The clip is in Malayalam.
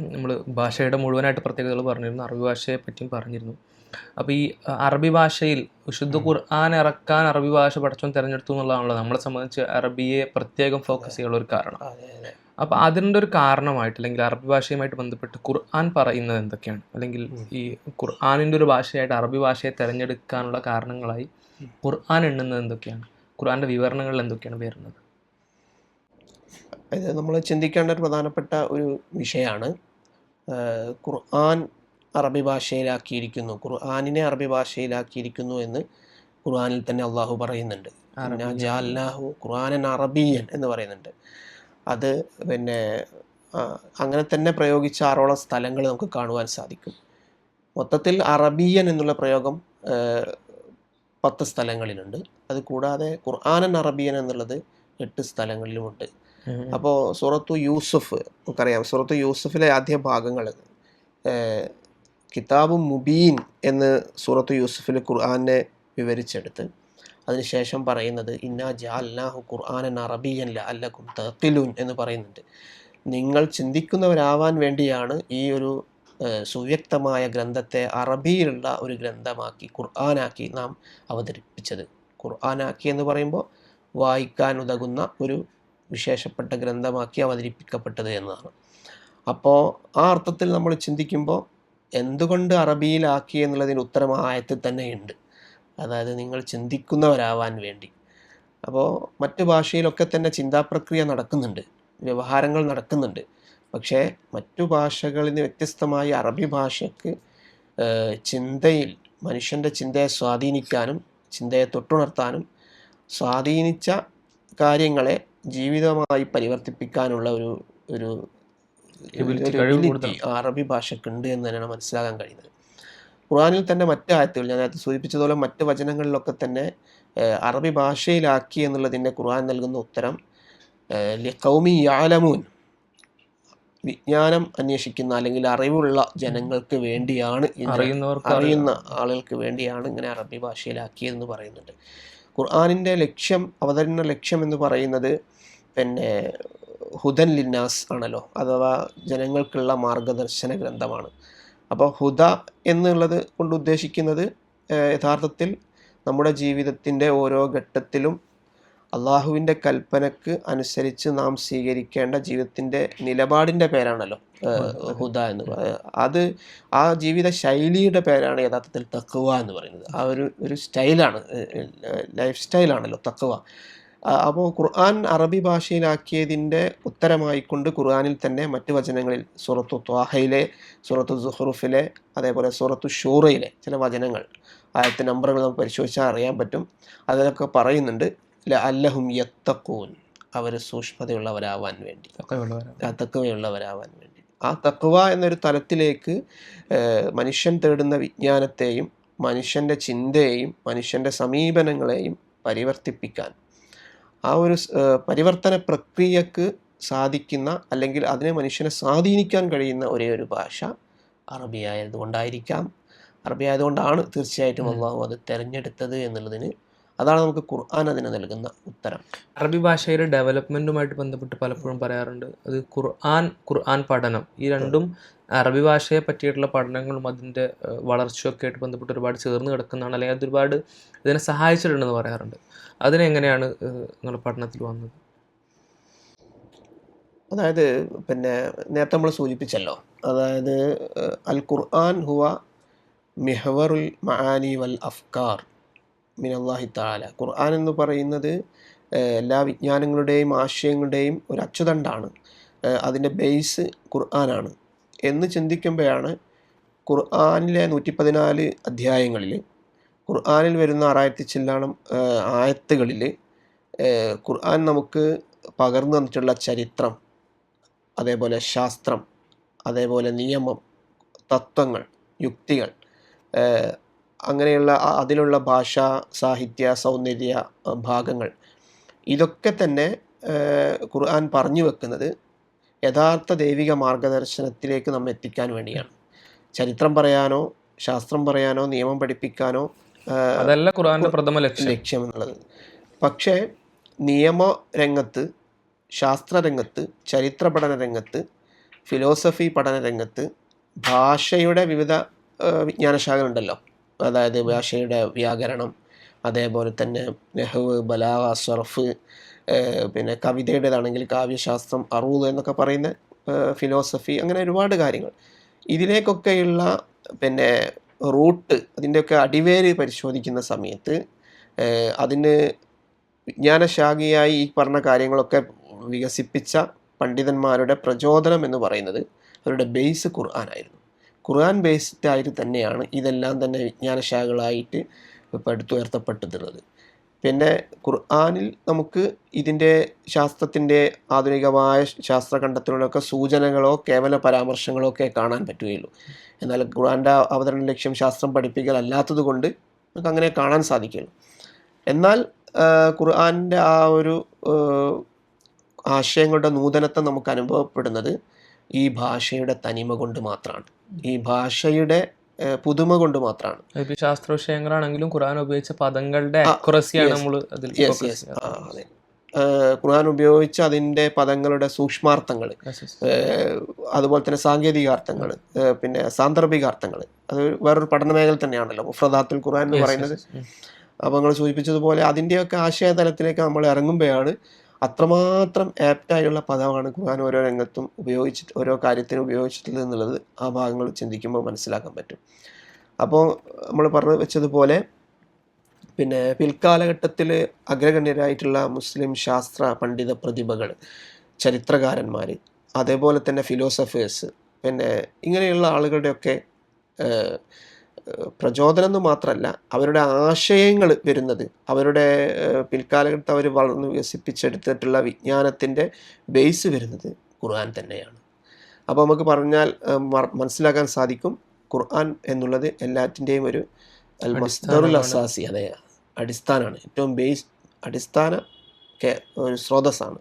നമ്മൾ ഭാഷയുടെ മുഴുവനായിട്ട് പ്രത്യേകതകൾ പറഞ്ഞിരുന്നു അറബി ഭാഷയെ പറ്റിയും പറഞ്ഞിരുന്നു. അപ്പോൾ ഈ അറബി ഭാഷയിൽ വിശുദ്ധ ഖുർആൻ ഇറക്കാൻ അറബി ഭാഷ പഠിച്ചോ തിരഞ്ഞെടുത്തു എന്നുള്ളതാണല്ലോ. നമ്മളെ സംബന്ധിച്ച് അറബിയെ പ്രത്യേകം ഫോക്കസ് ചെയ്യാനുള്ള ഒരു കാരണം. അപ്പോൾ അതിന്റെ ഒരു കാരണമായിട്ട് അല്ലെങ്കിൽ അറബി ഭാഷയുമായിട്ട് ബന്ധപ്പെട്ട് ഖുർആൻ പറയുന്നത് എന്തൊക്കെയാണ്? അല്ലെങ്കിൽ ഈ ഖുർആാനിന്റെ ഒരു ഭാഷയായിട്ട് അറബി ഭാഷയെ തിരഞ്ഞെടുക്കാനുള്ള കാരണങ്ങളായി ഖുർആൻ എണ്ണുന്നത് എന്തൊക്കെയാണ്? ഖുർആന്റെ വിവരണങ്ങൾ എന്തൊക്കെയാണ് വരുന്നത്? ഇത് നമ്മൾ ചിന്തിക്കേണ്ട ഒരു പ്രധാനപ്പെട്ട ഒരു വിഷയമാണ് ഖുർആൻ അറബി ഭാഷയിലാക്കിയിരിക്കുന്നു. ഖുർആാനിനെ അറബി ഭാഷയിലാക്കിയിരിക്കുന്നു എന്ന് ഖുർആാനിൽ തന്നെ അള്ളാഹു പറയുന്നുണ്ട്. അല്ലാഹു ഖുർആാനൻ അറബിയൻ എന്ന് പറയുന്നുണ്ട്. അത് പിന്നെ അങ്ങനെ തന്നെ പ്രയോഗിച്ച ആറോളം സ്ഥലങ്ങൾ നമുക്ക് കാണുവാൻ സാധിക്കും. മൊത്തത്തിൽ അറബിയൻ എന്നുള്ള പ്രയോഗം പത്ത് സ്ഥലങ്ങളിലുണ്ട്. അത് കൂടാതെ ഖുർആനൻ അറബിയൻ എന്നുള്ളത് എട്ട് സ്ഥലങ്ങളിലുമുണ്ട്. അപ്പോൾ സൂറത്തു യൂസുഫ് നമുക്കറിയാം. സൂറത്തു യൂസുഫിലെ ആദ്യ ഭാഗങ്ങൾ കിതാബ് മുബീൻ എന്ന് സൂറത്തു യൂസുഫിൽ ഖുർആാനെ വിവരിച്ചെടുത്ത് അതിനുശേഷം പറയുന്നത് ഇന്നാ ജാൽനാഹു ഖുർആനൻ അറബിയൻ അല്ലക്കും തഖിലൂൻ എന്ന് പറയുന്നുണ്ട്. നിങ്ങൾ ചിന്തിക്കുന്നവരാവാൻ വേണ്ടിയാണ് ഈ ഒരു സുവ്യക്തമായ ഗ്രന്ഥത്തെ അറബിയിലുള്ള ഒരു ഗ്രന്ഥമാക്കി ഖുർആനാക്കി നാം അവതരിപ്പിച്ചത്. ഖുർആനാക്കി എന്ന് പറയുമ്പോൾ വായിക്കാൻ ഉതകുന്ന ഒരു വിശേഷപ്പെട്ട ഗ്രന്ഥമാക്കി അവതരിപ്പിക്കപ്പെട്ടത് എന്നതാണ് അപ്പോൾ ആ അർത്ഥത്തിൽ നമ്മൾ ചിന്തിക്കുമ്പോൾ എന്തുകൊണ്ട് അറബിയിലാക്കി എന്നുള്ളതിന് ഉത്തരം ആയത്തിൽ തന്നെയുണ്ട് അതായത് നിങ്ങൾ ചിന്തിക്കുന്നവരാവാൻ വേണ്ടി. അപ്പോൾ മറ്റു ഭാഷയിലൊക്കെ തന്നെ ചിന്താപ്രക്രിയ നടക്കുന്നുണ്ട്. വ്യവഹാരങ്ങൾ നടക്കുന്നുണ്ട്. പക്ഷേ മറ്റു ഭാഷകളിൽ നിന്ന് വ്യത്യസ്തമായി അറബി ഭാഷയ്ക്ക് ചിന്തയിൽ മനുഷ്യന്റെ ചിന്തയെ സ്വാധീനിക്കാനും ചിന്തയെ തൊട്ടുണർത്താനും സ്വാധീനിച്ച കാര്യങ്ങളെ ജീവിതമായി പരിവർത്തിപ്പിക്കാനുള്ള ഒരു ഒരു അറബി ഭാഷക്കുണ്ട് എന്ന് തന്നെയാണ് മനസ്സിലാക്കാൻ കഴിയുന്നത്. ഖുറാനിൽ തന്നെ മറ്റു ആയത്തുകൾ ഞാൻ നേരത്തെ സൂചിപ്പിച്ചതുപോലെ മറ്റ് വചനങ്ങളിലൊക്കെ തന്നെ അറബി ഭാഷയിലാക്കി എന്നുള്ളതിന്റെ ഖുർആൻ നൽകുന്ന ഉത്തരം കൗമി യാലമൂൻ വിജ്ഞാനം അന്വേഷിക്കുന്ന അല്ലെങ്കിൽ അറിവുള്ള ജനങ്ങൾക്ക് വേണ്ടിയാണ് അറിയുന്ന ആളുകൾക്ക് വേണ്ടിയാണ് ഇങ്ങനെ അറബി ഭാഷയിലാക്കിയതെന്ന് പറയുന്നുണ്ട്. ഖുർആാനിന്റെ ലക്ഷ്യം അവതരണ ലക്ഷ്യം എന്ന് പറയുന്നത് പിന്നെ ഹുദൻ ലിന്നാസ് ആണല്ലോ അഥവാ ജനങ്ങൾക്കുള്ള മാർഗദർശന ഗ്രന്ഥമാണ്. അപ്പോൾ ഹുദ എന്നുള്ളത് കൊണ്ട് ഉദ്ദേശിക്കുന്നത് യഥാർത്ഥത്തിൽ നമ്മുടെ ജീവിതത്തിന്റെ ഓരോ ഘട്ടത്തിലും അള്ളാഹുവിന്റെ കൽപ്പനക്ക് അനുസരിച്ച് നാം സ്വീകരിക്കേണ്ട ജീവിതത്തിന്റെ നിലപാടിന്റെ പേരാണല്ലോ ഹുദ എന്ന് പറയുന്നത് അത് ആ ജീവിത ശൈലിയുടെ പേരാണ് യഥാർത്ഥത്തിൽ തക്കുവ എന്ന് പറയുന്നത്. ആ ഒരു ഒരു സ്റ്റൈലാണ് ലൈഫ് സ്റ്റൈലാണല്ലോ തക്കുവ അപ്പോൾ ഖുർആൻ അറബി ഭാഷയിലാക്കിയതിന്റെ ഉത്തരമായിക്കൊണ്ട് ഖുർആനിൽ തന്നെ മറ്റു വചനങ്ങളിൽ സൂറത്തു ത്വാഹയിലെ സൂറത്തു സുഹറുഫിലെ അതേപോലെ സൂറത്തു ഷൂറയിലെ ചില വചനങ്ങൾ ആയത്തെ നമ്പറുകൾ നമുക്ക് പരിശോധിച്ചാൽ അറിയാൻ പറ്റും. അതിലൊക്കെ പറയുന്നുണ്ട് അല്ലഹും യത്തക്കൂൻ അവർ സൂക്ഷ്മതയുള്ളവരാവാൻ വേണ്ടി. തക്കവയുള്ളവരാവാൻ വേണ്ടി. ആ തക്കവ എന്നൊരു തലത്തിലേക്ക് മനുഷ്യൻ തേടുന്ന വിജ്ഞാനത്തെയും മനുഷ്യന്റെ ചിന്തയെയും മനുഷ്യന്റെ സമീപനങ്ങളെയും പരിവർത്തിപ്പിക്കാൻ. ആ ഒരു പരിവർത്തന പ്രക്രിയക്ക് സാധിക്കുന്ന അല്ലെങ്കിൽ അതിനെ മനുഷ്യനെ സ്വാധീനിക്കാൻ കഴിയുന്ന ഒരേ ഒരു ഭാഷ അറബി ആയതുകൊണ്ടായിരിക്കാം അറബി ആയതുകൊണ്ടാണ് തീർച്ചയായിട്ടും അള്ളാഹു അത് തിരഞ്ഞെടുത്തത് എന്നുള്ളതിന് അതാണ് നമുക്ക് ഖുർആൻ അതിന് നൽകുന്ന ഉത്തരം. അറബി ഭാഷയുടെ ഡെവലപ്മെന്റുമായിട്ട് ബന്ധപ്പെട്ട് പലപ്പോഴും പറയാറുണ്ട്. അത് ഖുർആൻ ഖുർആൻ പഠനം. ഈ രണ്ടും അറബി ഭാഷയെ പറ്റിയിട്ടുള്ള പഠനങ്ങളും അതിന്റെ വളർച്ചയൊക്കെ ആയിട്ട് ബന്ധപ്പെട്ട് ഒരുപാട് ചേർന്ന് കിടക്കുന്നതാണ്. അല്ലെങ്കിൽ അത് ഒരുപാട് ഇതിനെ സഹായിച്ചിട്ടുണ്ടെന്ന് പറയാറുണ്ട്. അതിനെങ്ങനെയാണ് നിങ്ങൾ പഠനത്തിൽ വന്നത്? അതായത് പിന്നെ നേരത്തെ നമ്മൾ സൂചിപ്പിച്ചല്ലോ. അതായത് അൽ ഖുർആൻ ഹുവ മെഹവറുൽ മഹാനി വൽ അഫ്കാർ. മിനല്ലാഹി താല ഖുർആൻ എന്ന് പറയുന്നത് എല്ലാ വിജ്ഞാനങ്ങളുടെയും ആശയങ്ങളുടെയും ഒരു അച്ചുതണ്ടാണ്. അതിന്റെ ബേസ് ഖുർആനാണ്. എന്ന് ചിന്തിക്കുമ്പോഴാണ് ഖുർആനിലെ നൂറ്റി പതിനാല് അധ്യായങ്ങളിൽ ഖുർആനിൽ വരുന്ന ആറായിരത്തി ചില്ലാണം ആയത്തുകളിൽ ഖുർആൻ നമുക്ക് പകർന്നു തന്നിട്ടുള്ള ചരിത്രം അതേപോലെ ശാസ്ത്രം അതേപോലെ നിയമം തത്വങ്ങൾ യുക്തികൾ അങ്ങനെയുള്ള അതിലുള്ള ഭാഷ സാഹിത്യ സൗന്ദര്യ ഭാഗങ്ങൾ. ഇതൊക്കെ തന്നെ ഖുർആൻ പറഞ്ഞു വെക്കുന്നത് യഥാർത്ഥ ദൈവിക മാർഗദർശനത്തിലേക്ക് നമ്മെ എത്തിക്കാൻ വേണ്ടിയാണ്. ചരിത്രം പറയാനോ ശാസ്ത്രം പറയാനോ നിയമം പഠിപ്പിക്കാനോ അതല്ല ഖുർആന്റെ പ്രഥമ ലക്ഷ്യം. ലക്ഷ്യം എന്നുള്ളത്. പക്ഷേ നിയമ രംഗത്ത് ശാസ്ത്ര രംഗത്ത് ചരിത്ര പഠന രംഗത്ത് ഫിലോസഫി പഠന രംഗത്ത് ഭാഷയുടെ വിവിധ വിജ്ഞാനശാഖകളുണ്ടല്ലോ. അതായത് ഭാഷയുടെ വ്യാകരണം അതേപോലെ തന്നെ നെഹ്വ് ബലാവ സർഫ് പിന്നെ കവിതയുടേതാണെങ്കിൽ കാവ്യശാസ്ത്രം അറൂദ് എന്നൊക്കെ പറയുന്ന ഫിലോസഫി അങ്ങനെ ഒരുപാട് കാര്യങ്ങൾ. ഇതിലേക്കൊക്കെയുള്ള പിന്നെ റൂട്ട് അതിന്റെയൊക്കെ അടിവേര് പരിശോധിക്കുന്ന സമയത്ത് അതിന് വിജ്ഞാനശാഖയായി ഈ പറഞ്ഞ കാര്യങ്ങളൊക്കെ വികസിപ്പിച്ച പണ്ഡിതന്മാരുടെ പ്രചോദനം എന്ന് പറയുന്നത് അവരുടെ ബേസ് ഖുർആനായിരുന്നു. ഖുർആൻ ബേസ്ഡ് ആയിട്ട് തന്നെയാണ് ഇതെല്ലാം തന്നെ വിജ്ഞാനശാഖകളായിട്ട് പടുത്തുയർത്തപ്പെട്ടിട്ടുള്ളത് പിന്നെ ഖുർആാനിൽ നമുക്ക് ഇതിന്റെ ശാസ്ത്രത്തിന്റെ ആധുനികമായ ശാസ്ത്ര കണ്ടെത്തലുകളൊക്കെ സൂചനകളോ കേവല പരാമർശങ്ങളോ ഒക്കെ കാണാൻ പറ്റുകയുള്ളൂ. എന്നാൽ ഖുർആന്റെ അവതരണ ലക്ഷ്യം ശാസ്ത്രം പഠിപ്പിക്കലല്ലാത്തത് കൊണ്ട് നമുക്ക് അങ്ങനെ കാണാൻ സാധിക്കുള്ളൂ എന്നാൽ ഖുർആന്റെ ആ ഒരു ആശയങ്ങളുടെ നൂതനത്വം നമുക്ക് അനുഭവപ്പെടുന്നത് ഈ ഭാഷയുടെ തനിമ കൊണ്ട് മാത്രമാണ് ഈ ഭാഷയുടെ പുതുമ കൊണ്ട് മാത്രമാണ് ശാസ്ത്ര വിഷയങ്ങളാണെങ്കിലും ഖുർആൻ ഉപയോഗിച്ച പദങ്ങളുടെ അക്യുറസിയാണ് നമ്മൾ അതിൽ അതെ. ഖുർആൻ ഉപയോഗിച്ച അതിന്റെ പദങ്ങളുടെ സൂക്ഷ്മാർത്ഥങ്ങൾ. അതുപോലെ തന്നെ സാങ്കേതികാർത്ഥങ്ങൾ പിന്നെ സാന്ദർഭികാർത്ഥങ്ങൾ അത് വേറൊരു പഠന മേഖല തന്നെയാണല്ലോ മുഫ്രദാത്തുൽ ഖുർആൻ എന്ന് പറയുന്നത്. അപ്പോൾ നിങ്ങൾ സൂചിപ്പിച്ചതുപോലെ അതിന്റെയൊക്കെ ആശയതലത്തിലേക്ക് നമ്മൾ ഇറങ്ങുമ്പോഴാണ് അത്രമാത്രം ആപ്റ്റായിട്ടുള്ള പദമാണ് ഖുർആൻ ഓരോ രംഗത്തും ഉപയോഗിച്ചിട്ട് ഓരോ കാര്യത്തിനും ഉപയോഗിച്ചിട്ടുള്ളത് എന്നുള്ളത് ആ ഭാഗങ്ങൾ ചിന്തിക്കുമ്പോൾ മനസ്സിലാക്കാൻ പറ്റും. അപ്പോൾ നമ്മൾ പറഞ്ഞു വെച്ചതുപോലെ പിന്നെ പിൽക്കാലഘട്ടത്തിൽ അഗ്രഗണ്യരായിട്ടുള്ള മുസ്ലിം ശാസ്ത്ര പണ്ഡിത പ്രതിഭകൾ ചരിത്രകാരന്മാർ അതേപോലെ തന്നെ ഫിലോസഫേഴ്സ് പിന്നെ ഇങ്ങനെയുള്ള ആളുകളുടെയൊക്കെ പ്രചോദനം എന്ന് മാത്രമല്ല അവരുടെ ആശയങ്ങൾ വരുന്നത് അവരുടെ പിൽക്കാലഘട്ടത്ത് അവർ വളർന്ന് വികസിപ്പിച്ചെടുത്തിട്ടുള്ള വിജ്ഞാനത്തിന്റെ ബേസ് വരുന്നത് ഖുർആൻ തന്നെയാണ്. അപ്പോൾ നമുക്ക് പറഞ്ഞാൽ മനസ്സിലാക്കാൻ സാധിക്കും ഖുർആൻ എന്നുള്ളത് എല്ലാറ്റിന്റെയും ഒരു അൽ അസാസി അതെ അടിസ്ഥാനമാണ്. ഏറ്റവും ബേസ് അടിസ്ഥാന ഒരു സ്രോതസ്സാണ്.